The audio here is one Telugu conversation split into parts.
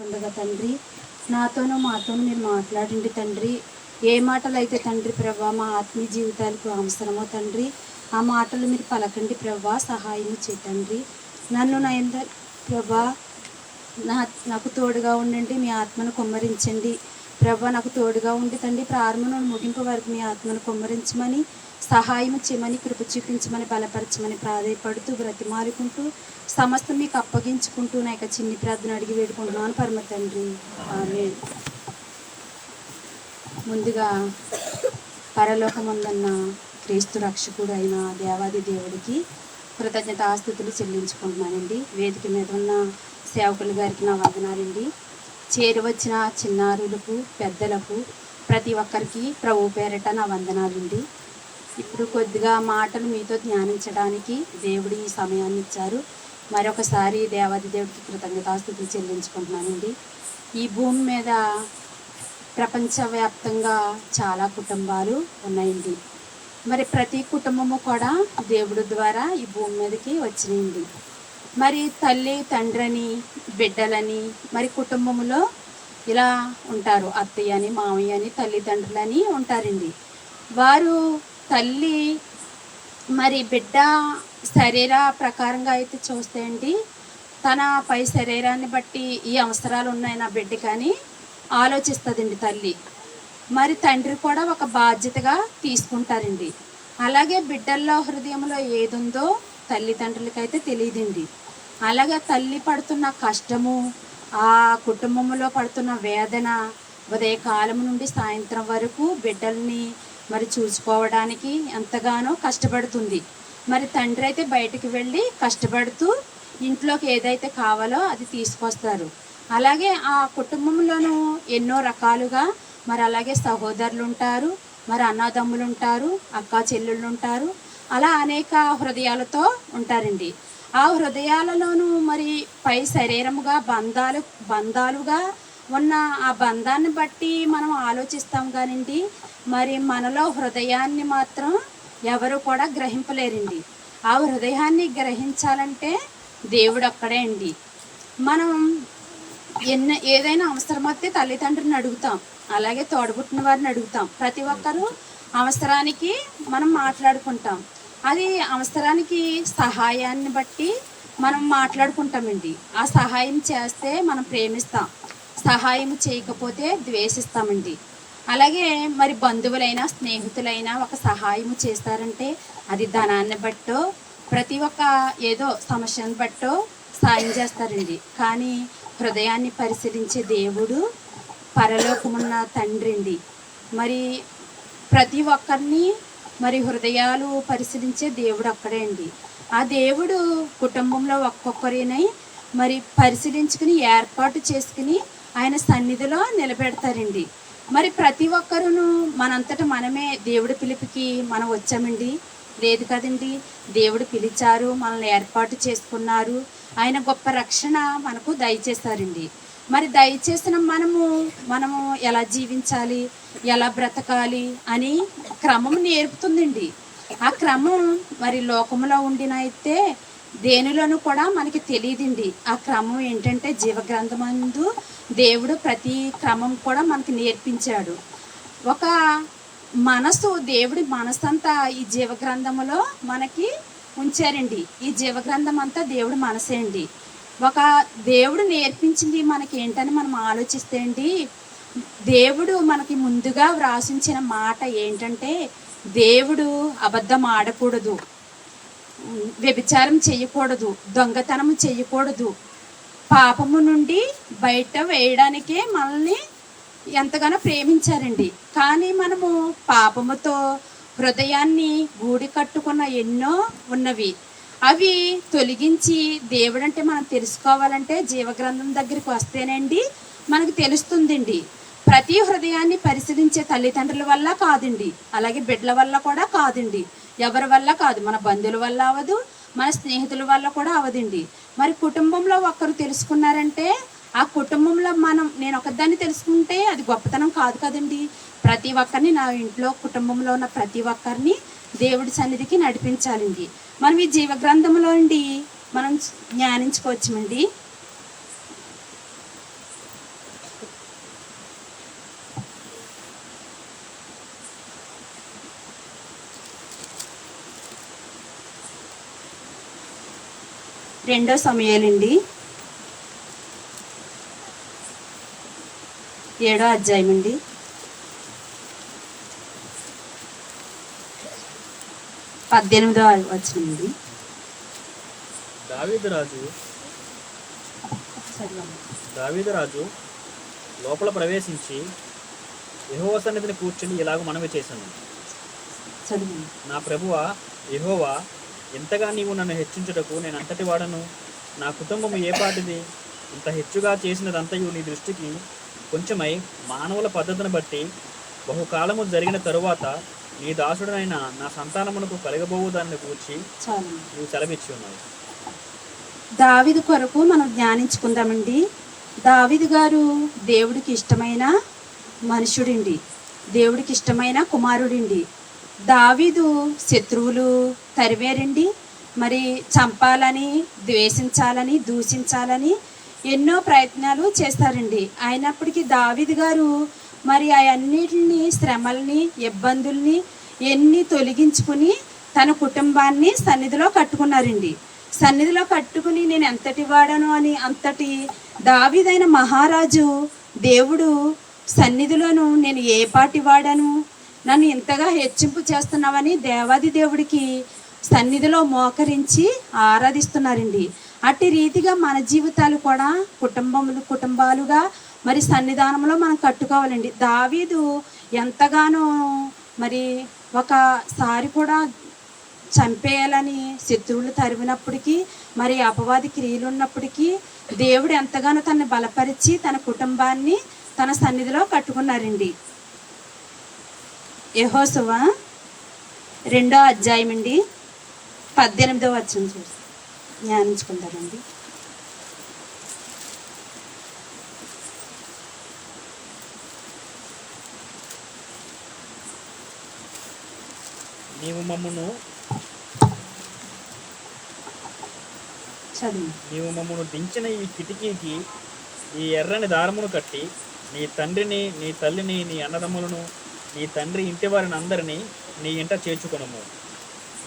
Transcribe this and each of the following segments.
ఉండగా తండ్రి నాతోనూ మాతోనూ మీరు మాట్లాడండి తండ్రి. ఏ మాటలు అయితే తండ్రి ప్రభా మా ఆత్మీయ జీవితాలకు అవసరమో తండ్రి ఆ మాటలు మీరు పలకండి ప్రభా సహాయం చే తండ్రి. నన్ను నా ఎంద ప్రభా నా నాకు తోడుగా ఉండండి మీ ఆత్మను కుమ్మరించండి. ప్రభా నాకు తోడుగా ఉండి తండ్రి ప్రారంభం ముగింపు వరకు మీ ఆత్మను కుమ్మరించమని సహాయం చేయమని కృప చూపించమని బలపరచమని ప్రాధాయపడుతూ బ్రతిమాలుకుంటూ సమస్తం మీకు అప్పగించుకుంటూ నా యొక్క చిన్ని ప్రార్థన అడిగి వేడుకుంటున్నాను. పరమ తండ్రి. ఆమె ముందుగా పరలోకముందన్న క్రీస్తు రక్షకుడు అయిన దేవాది దేవుడికి కృతజ్ఞత ఆస్తుతులు చెల్లించుకుంటున్నానండి. వేదిక మీద ఉన్న సేవకులు గారికి నా వదనాలండి. చేరువచ్చిన చిన్నారులకు పెద్దలకు ప్రతి ఒక్కరికి ప్రభు పేరట నా వందనాలండి ఇప్పుడు కొద్దిగా మాటలు మీతో ధ్యానించడానికి దేవుడు ఈ సమయాన్ని ఇచ్చారు. మరొకసారి దేవాది దేవుడికి కృతజ్ఞతాస్థుతి చెల్లించుకుంటున్నానండి. ఈ భూమి మీద ప్రపంచవ్యాప్తంగా చాలా కుటుంబాలు ఉన్నాయండి. మరి ప్రతి కుటుంబము కూడా దేవుడి ద్వారా ఈ భూమి మీదకి వచ్చినాయండి. మరి తల్లి తండ్రిని బిడ్డలని మరి కుటుంబంలో ఇలా ఉంటారు. అత్తయ్య అని మామయ్య అని తల్లిదండ్రులని ఉంటారండి. వారు తల్లి మరి బిడ్డ శరీర ప్రకారంగా అయితే చూస్తే అండి తన పై శరీరాన్ని బట్టి ఈ అవసరాలు ఉన్నాయి నా బిడ్డ కానీ ఆలోచిస్తుందండి తల్లి. మరి తండ్రి కూడా ఒక బాధ్యతగా తీసుకుంటారండి. అలాగే బిడ్డల్లో హృదయంలో ఏదుందో తల్లిదండ్రులకైతే తెలియదండి. అలాగే తల్లి పడుతున్న కష్టము ఆ కుటుంబంలో పడుతున్న వేదన ఉదయకాలం నుండి సాయంత్రం వరకు బిడ్డల్ని మరి చూసుకోవడానికి ఎంతగానో కష్టపడుతుంది. మరి తండ్రి అయితే బయటికి వెళ్ళి కష్టపడుతూ ఇంట్లోకి ఏదైతే కావాలో అది తీసుకొస్తారు. అలాగే ఆ కుటుంబంలోనూ ఎన్నో రకాలుగా మరి అలాగే సహోదరులు ఉంటారు మరి అన్నదమ్ములు ఉంటారు అక్క చెల్లెళ్ళు ఉంటారు. అలా అనేక హృదయాలతో ఉంటారండి. ఆ హృదయాలలోనూ మరి పై శరీరముగా బంధాలు బంధాలుగా ఉన్న ఆ బంధాన్ని బట్టి మనం ఆలోచిస్తాం కానివ్వండి మరి మనలో హృదయాన్ని మాత్రం ఎవరు కూడా గ్రహింపలేరండి. ఆ హృదయాన్ని గ్రహించాలంటే దేవుడు అక్కడే అండి. మనం ఎన్న ఏదైనా అవసరం వస్తే తల్లిదండ్రులను అడుగుతాం అలాగే తోడబుట్టిన వారిని అడుగుతాం. ప్రతి ఒక్కరూ అవసరానికి మనం మాట్లాడుకుంటాం. అది అవసరానికి సహాయాన్ని బట్టి మనం మాట్లాడుకుంటామండి. ఆ సహాయం చేస్తే మనం ప్రేమిస్తాం. సహాయం చేయకపోతే ద్వేషిస్తామండి. అలాగే మరి బంధువులైనా స్నేహితులైనా ఒక సహాయం చేస్తారంటే అది ధనాన్ని బట్టో ప్రతి ఒక్క ఏదో సమస్యను బట్టో సాయం చేస్తారండి. కానీ హృదయాన్ని పరిశీలించే దేవుడు పరలోకమున్న తండ్రి అండి మరి ప్రతి ఒక్కరిని మరి హృదయాలు పరిశీలించే దేవుడు అక్కడే అండి. ఆ దేవుడు కుటుంబంలో ఒక్కొక్కరినై మరి పరిశీలించుకుని ఏర్పాటు చేసుకుని ఆయన సన్నిధిలో నిలబెడతారండి. మరి ప్రతి ఒక్కరును మనంతట మనమే దేవుడి పిలుపుకి మనం వచ్చామండి? లేదు కదండి. దేవుడు పిలిచారు మనల్ని ఏర్పాటు చేసుకున్నారు. ఆయన గొప్ప రక్షణ మనకు దయచేస్తారండి మరి దయచేసిన మనము మనము ఎలా జీవించాలి ఎలా బ్రతకాలి అని క్రమం నేర్పుతుందండి. ఆ క్రమం మరి లోకంలో ఉండినైతే దేనిలోనూ కూడా మనకి తెలియదండి. ఆ క్రమం ఏంటంటే జీవగ్రంథమందు దేవుడు ప్రతి క్రమం కూడా మనకి నేర్పించాడు. ఒక మనసు దేవుడి మనసు అంతా ఈ జీవగ్రంథములో మనకి ఉంచారండి. ఈ జీవగ్రంథం అంతా దేవుడి మనసే అండి. ఒక దేవుడు నేర్పించింది మనకి ఏంటని మనం ఆలోచిస్తే అండి దేవుడు మనకి ముందుగా వ్రాసించిన మాట ఏంటంటే దేవుడు అబద్ధం ఆడకూడదు వ్యభిచారం చేయకూడదు దొంగతనం చేయకూడదు. పాపము నుండి బయట వేయడానికే మనల్ని ఎంతగానో ప్రేమించారండి. కానీ మనము పాపముతో హృదయాన్ని గూడి కట్టుకున్న ఎన్నో ఉన్నవి. అవి తొలగించి దేవుడంటే మనం తెలుసుకోవాలంటే జీవగ్రంథం దగ్గరికి వస్తేనండి మనకు తెలుస్తుందండి. ప్రతి హృదయాన్ని పరిశీలించే తల్లిదండ్రుల వల్ల కాదండి. అలాగే బిడ్డల వల్ల కూడా కాదండి. ఎవరి వల్ల కాదు. మన బంధువుల వల్ల అవ్వదు మన స్నేహితుల వల్ల కూడా అవదండి. మరి కుటుంబంలో ఒక్కరు తెలుసుకున్నారంటే ఆ కుటుంబంలో మనం నేను ఒకదాన్ని తెలుసుకుంటే అది గొప్పతనం కాదు కదండి. ప్రతి ఒక్కరిని నా ఇంట్లో కుటుంబంలో ఉన్న ప్రతి ఒక్కరిని దేవుడి సన్నిధికి నడిపించాలండి. మనం ఈ జీవగ్రంథంలో నుండి మనం జ్ఞానించుకోవచ్చండి రెండో సమయాలండి. ఏడో అధ్యాయం అండి పద్దెనిమిదో రాజు లోపల ప్రవేశించి యెహోవా సన్నిధిని కూర్చుని ఇలాగ మనవి చేశాను. నా ప్రభువ యెహోవా ఎంతగా నీవు నన్ను హెచ్చించుటకు నేను అంతటి వాడను? నా కుటుంబం ఏ పాటిది? ఇంత హెచ్చుగా చేసినదంతయు నీ దృష్టికి కొంచెమై మానవుల పద్ధతిని బట్టి బహుకాలము జరిగిన తరువాత నీ దాసుడనైన నా సంతానమునకు కలగబోవు దాన్ని కూర్చి చాలు. నీవు సెలవిచ్చి ఉన్నావు దావిదు కొరకు మనం ధ్యానించుకుందామండి. దావిదు గారు దేవుడికి ఇష్టమైన మనుషుడండి దేవుడికి ఇష్టమైన కుమారుడండి. దావీదు శత్రువులు తరివేరండి. మరి చంపాలని ద్వేషించాలని దూషించాలని ఎన్నో ప్రయత్నాలు చేస్తారండి. అయినప్పటికీ దావీదు గారు మరి అవన్నిటిని శ్రమల్ని ఇబ్బందుల్ని ఎన్ని తొలగించుకుని తన కుటుంబాన్ని సన్నిధిలో కట్టుకున్నారండి. సన్నిధిలో కట్టుకుని నేను ఎంతటి వాడను అని అంతటి దావిదైన మహారాజు దేవుడు సన్నిధిలోను నేను ఏ పాటి వాడను? నన్ను ఇంతగా హెచ్చింపు చేస్తున్నావని దేవాది దేవుడికి సన్నిధిలో మోకరించి ఆరాధిస్తున్నారండి. అట్టి రీతిగా మన జీవితాలు కూడా కుటుంబములు కుటుంబాలుగా మరి సన్నిధానంలో మనం కట్టుకోవాలండి. దావీదు ఎంతగానో మరి ఒకసారి కూడా చంపేయాలని శత్రువులు తరిమినప్పటికీ మరి అపవాది క్రియలు ఉన్నప్పటికీ దేవుడు ఎంతగానో తనని బలపరిచి తన కుటుంబాన్ని తన సన్నిధిలో కట్టుకున్నారండి. యహోసువ రెండో అధ్యాయం అండి పద్దెనిమిదో వచ్చిన చూసి ధ్యానించుకుందామండి నీవు మమ్మను. నీవు మమ్మను దించిన ఈ కిటికీకి ఈ ఎర్రని దారమును కట్టి నీ తండ్రిని నీ తల్లిని నీ అన్నదమ్ములను నీ తండ్రి ఇంటి వారిని అందరినీ నీ ఇంట చేర్చుకొనుము.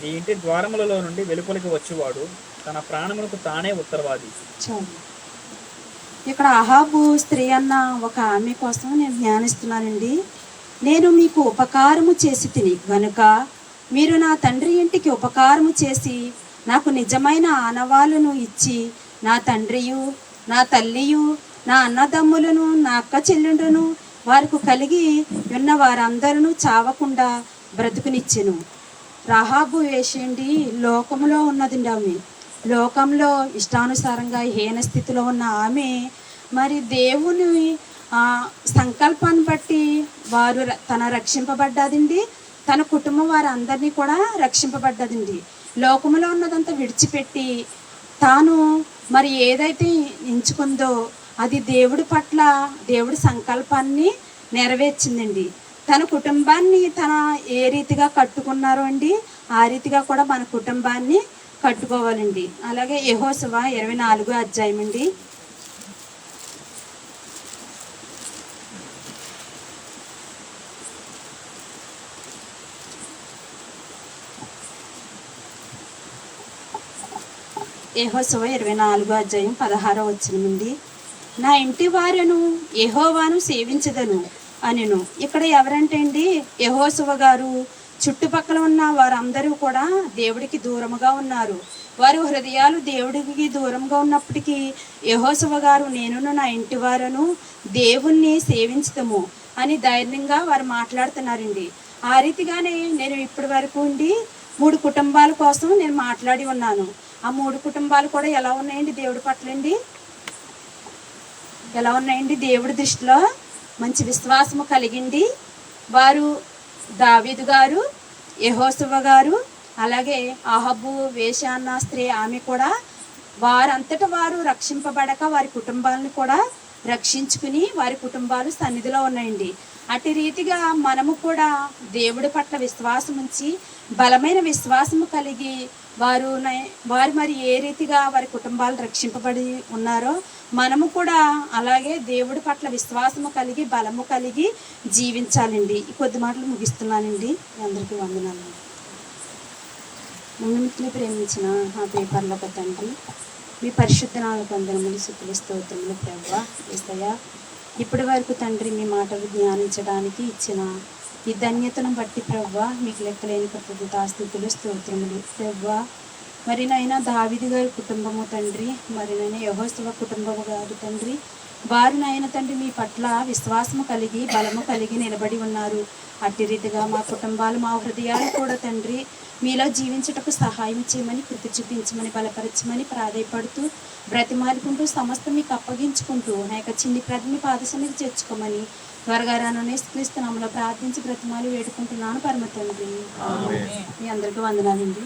నీ ఇంటి ద్వారములలో నుండి వెలుపలికి వచ్చేవాడు తన ప్రాణమునకు తానే ఉత్తరవాది. ఇక్కడ అహాబు స్త్రీ అన్న ఒక ఆమె కోసం నేను ధ్యానిస్తున్నానండి. నేను మీకు ఉపకారము చేసి తిని గనుక మీరు నా తండ్రి ఇంటికి ఉపకారము చేసి నాకు నిజమైన ఆనవాలను ఇచ్చి నా తండ్రియు నా తల్లియు నా అన్నదమ్ములను నా అక్క చెల్లెండును వారికి కలిగి ఉన్న వారందరూ చావకుండా బ్రతుకునిచ్చెను. రాహాబు వేసేయండి లోకంలో ఉన్నదండి ఆమె. లోకంలో ఇష్టానుసారంగా హీన స్థితిలో ఉన్న ఆమె మరి దేవుని సంకల్పాన్ని బట్టి వారు ర- తన రక్షింపబడ్డదండి. తన కుటుంబం వారందరినీ కూడా రక్షింపబడ్డదండి. లోకములో ఉన్నదంతా విడిచిపెట్టి తాను మరి ఏదైతే ఎంచుకుందో అది దేవుడి పట్ల దేవుడి సంకల్పాన్ని నెరవేర్చిందండి. తన కుటుంబాన్ని తన ఏ రీతిగా కట్టుకున్నారో అండి ఆ రీతిగా కూడా మన కుటుంబాన్ని కట్టుకోవాలండి. అలాగే యెహోషువ ఇరవై నాలుగో అధ్యాయం అండి యెహోషువ ఇరవై నాలుగో అధ్యాయం పదహారో వచ్చినమండి నా ఇంటి వారను యహోవాను సేవించదను అనెను. ఇక్కడ ఎవరంటే అండి? యెహోషువ గారు. చుట్టుపక్కల ఉన్న వారందరూ కూడా దేవుడికి దూరముగా ఉన్నారు. వారి హృదయాలు దేవుడికి దూరంగా ఉన్నప్పటికీ యెహోషువ గారు నేనును నా ఇంటి వారును దేవుణ్ణి సేవించదము అని ధైర్యంగా వారు మాట్లాడుతున్నారండి. ఆ రీతిగానే నేను ఇప్పటి వరకు ఉండి మూడు కుటుంబాల కోసం నేను మాట్లాడి ఉన్నాను. ఆ మూడు కుటుంబాలు కూడా ఎలా ఉన్నాయండి దేవుడి పట్లండి? ఎలా ఉన్నాయండి దేవుడి దృష్టిలో? మంచి విశ్వాసము కలిగింది వారు దావీదు గారు యహోసువ గారు అలాగే అహబు వేషాన్న స్త్రీ ఆమె కూడా వారంతట వారు రక్షింపబడక వారి కుటుంబాలను కూడా రక్షించుకుని వారి కుటుంబాలు సన్నిధిలో ఉన్నాయండి. అటు రీతిగా మనము కూడా దేవుడి పట్ల విశ్వాసం ఉంచి బలమైన విశ్వాసము కలిగి వారు నై- వారు మరి ఏ రీతిగా వారి కుటుంబాలు రక్షింపబడి ఉన్నారో మనము కూడా అలాగే దేవుడి పట్ల విశ్వాసము కలిగి బలము కలిగి జీవించాలండి. ఈ కొద్ది మాటలు ముగిస్తున్నానండి. అందరికీ వందనాలు. ఉన్నమిట్లు ప్రేమించిన ఆ పేపర్లో తండ్రి మీ పరిశుద్ధ నాలుగు వందనములు శుద్ధులు స్తోత్రములు ప్రభా ఇప్పటి వరకు తండ్రి మీ మాటలు ధ్యానించడానికి ఇచ్చిన ఈ ధన్యతను బట్టి ప్రవ్వా మీకు లెక్కలేని కృతజ్ఞతాస్థుతులు స్తోత్రములు. ప్రవ్వా మరి నైనా దావిది గారి కుటుంబము తండ్రి మరి నైనా యహోస్తవ కుటుంబము గారు తండ్రి వారు నాయన తండ్రి మీ పట్ల విశ్వాసము కలిగి బలము కలిగి నిలబడి ఉన్నారు. అట్టి రీతిగా మా కుటుంబాలు మా హృదయాలు కూడా తండ్రి మీలో జీవించుటకు సహాయం చేయమని కృతి చూపించమని బలపరచమని ప్రాధాయపడుతూ బ్రతిమాలుకుంటూ సమస్త మీకు అప్పగించుకుంటూ నా యొక్క చిన్ని ప్రతిని పాదశనికి చేర్చుకోమని త్వరగా రానునే క్రీస్తునామలో ప్రార్థించి బ్రతిమాలి వేడుకుంటున్నాను పరమ తండ్రి. మీ అందరికీ వందనాలండి.